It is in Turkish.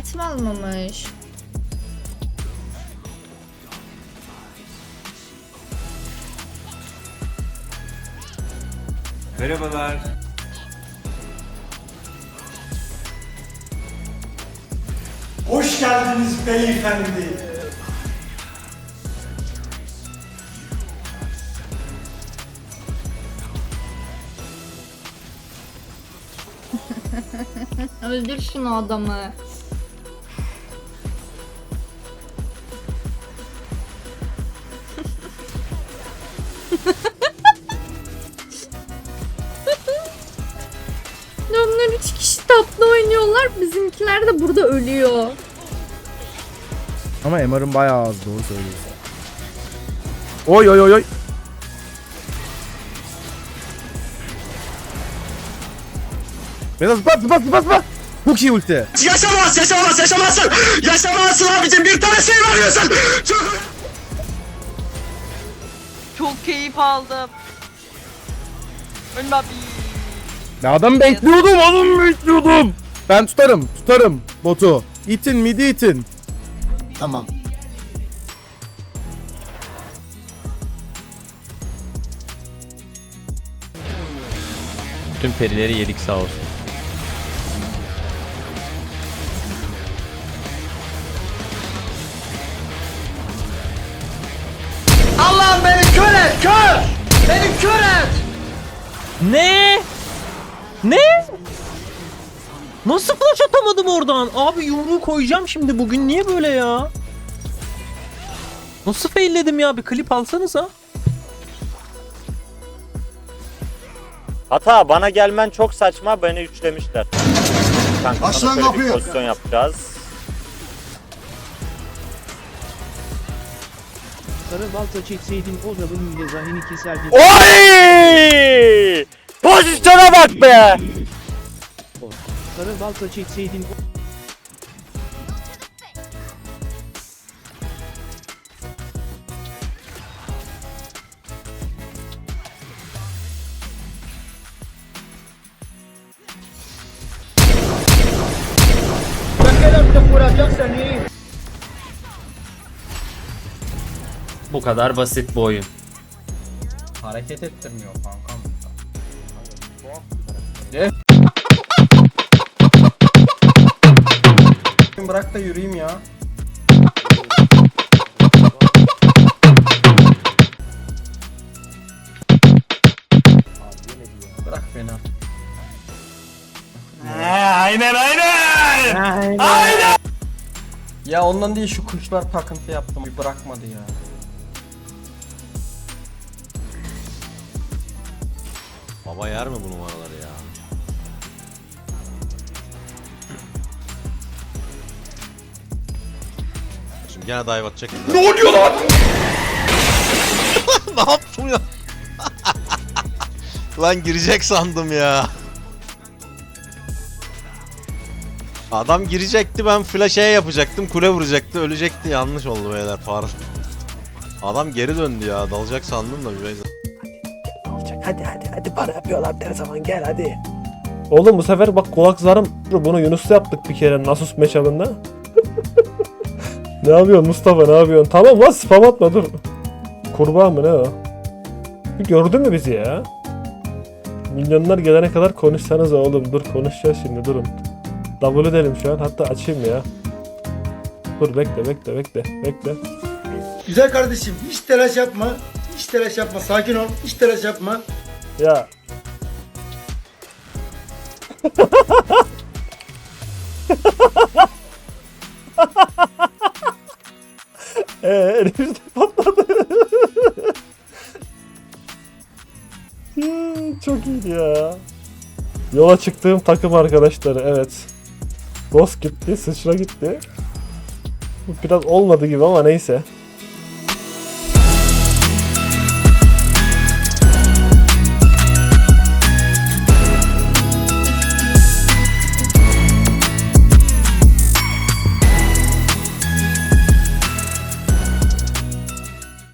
item almamış. Merhabalar. Hoş geldiniz beyefendi. Öldür şunu adamı. Kişi tatlı oynuyorlar. Bizimkiler de burada ölüyor. Ama MR'ın bayağı az doğru söylüyorsun. Oy oy oy oy. Biraz bas bas bas bas. Çok iyi ulti. Yaşamaz, yaşamaz, yaşamazsın. Yaşamazsın abicim. Bir tane şey veriyorsun. Çok... Çok keyif aldım. Ölme abi. Ya adam bekliyordum adam bekliyordum. Ben tutarım tutarım botu. İtin midi itin. Tamam. Tüm perileri yedik sağ olsun. Allah'ım beni kör et, kör. Beni kör et. Ne? Ne? Nasıl flash atamadım oradan? Abi yumruğu koyacağım şimdi bugün niye böyle ya? Nasıl failledim ya? Bir klip alsanıza. Hata bana gelmen çok saçma beni üçlemişler. Kanka Aç sana lan şöyle bir kapıyı. pozisyon yapacağız. Sarı balta çekseydin o zabın ile zahini keserdin. Oy! Bak be! Sarı balta çekseydin. Bu kadar basit bu oyun. Hareket ettirmiyor kankam. Bırak da yürüyeyim ya. Bırak beni. Aynen, aynen. Ya ondan değil şu kuşlar takıntı yaptım. Bir bırakmadı ya. Baba yer mi bu numaraları ya? Şimdi gene dive atacak. Ne oluyor lan? ne yaptım ya? lan girecek sandım ya. Adam girecekti ben flash'e yapacaktım kule vuracaktı ölecekti yanlış oldu beyler pardon. Adam geri döndü ya dalacak sandım da bir beyler. Hadi hadi hadi para yapıyorlar her zaman gel hadi. Oğlum bu sefer bak kulak zarım. Bunu Yunus'ta yaptık bir kere Nasus matchup'ında. ne yapıyorsun Mustafa ne yapıyorsun? Tamam lan spam atma dur. Kurbağa mı ne o? Bir Gördün mü bizi ya? Milyonlar gelene kadar konuşsanız oğlum. Dur konuşacağız şimdi durun. W dedim şu an hatta açayım ya. Dur bekle bekle bekle bekle. Güzel kardeşim hiç telaş yapma. Hiç telaş yapma. Sakin ol. Hiç telaş yapma. Ya. Eee elimizde patladı. Hmm, Çok iyiydi ya. Yola çıktığım takım arkadaşları evet. Ghost gitti, sıçra gitti. Bu biraz olmadı gibi ama neyse.